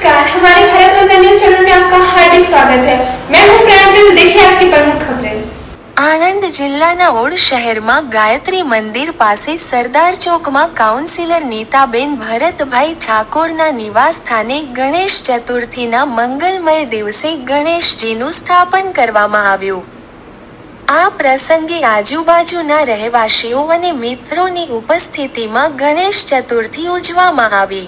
नमस्कार हमारे Bharat Ratna news channel में आपका हार्दिक स्वागत है मैं हूं प्रांजल देखिए आज की प्रमुख खबरें આણંદ જિલ્લાના ઓડ શહેરમાં ગાયત્રી મંદિર પાસે સરદાર ચોકમાં કાઉન્સિલર નીતાબેન ભરતભાઈ ઠાકોરના નિવાસ સ્થાને ગણેશ ચતુર્થીના મંગલમય દિવસે ગણેશજીનું સ્થાપન કરવામાં આવ્યું આ પ્રસંગે આજુબાજુના રહેવાસીઓ અને મિત્રોની ઉપસ્થિતિમાં ગણેશ ચતુર્થી ઉજવવામાં આવી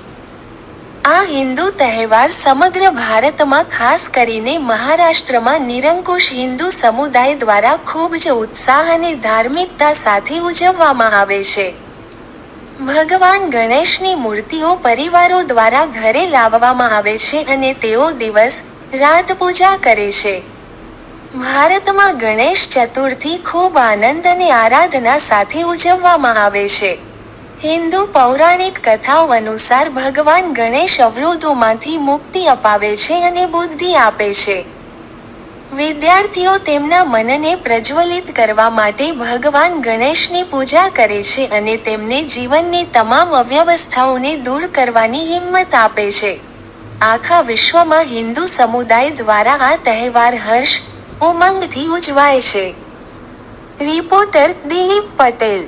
આ હિન્દુ તહેવાર સમગ્ર ભારતમાં ખાસ કરીને મહારાષ્ટ્રમાં નિરંકુશ હિન્દુ સમુદાય દ્વારા ખૂબ જ ઉત્સાહ અને ધાર્મિકતા સાથે ઉજવવામાં આવે છે. ભગવાન ગણેશની મૂર્તિઓ પરિવારો દ્વારા ઘરે લાવવામાં આવે છે અને તેઓ દિવસ રાત પૂજા કરે છે. ભારતમાં ગણેશ ચતુર્થી ખૂબ આનંદ અને આરાધના સાથે ઉજવવામાં આવે છે. હિન્દુ પૌરાણિક કથાઓ અનુસાર ભગવાન ગણેશ અવરોધોમાંથી મુક્તિ અપાવે છે અને બુદ્ધિ આપે છે. વિદ્યાર્થીઓ તેમના મનને પ્રજ્વલિત કરવા માટે ભગવાન ગણેશની પૂજા કરે છે અને તેમને જીવનની તમામ અવ્યવસ્થાઓને દૂર કરવાની હિંમત આપે છે. આખા વિશ્વમાં હિન્દુ સમુદાય દ્વારા આ તહેવાર હર્ષ, ઉમંગથી ઉજવાય છે. રિપોર્ટર દિલીપ પટેલ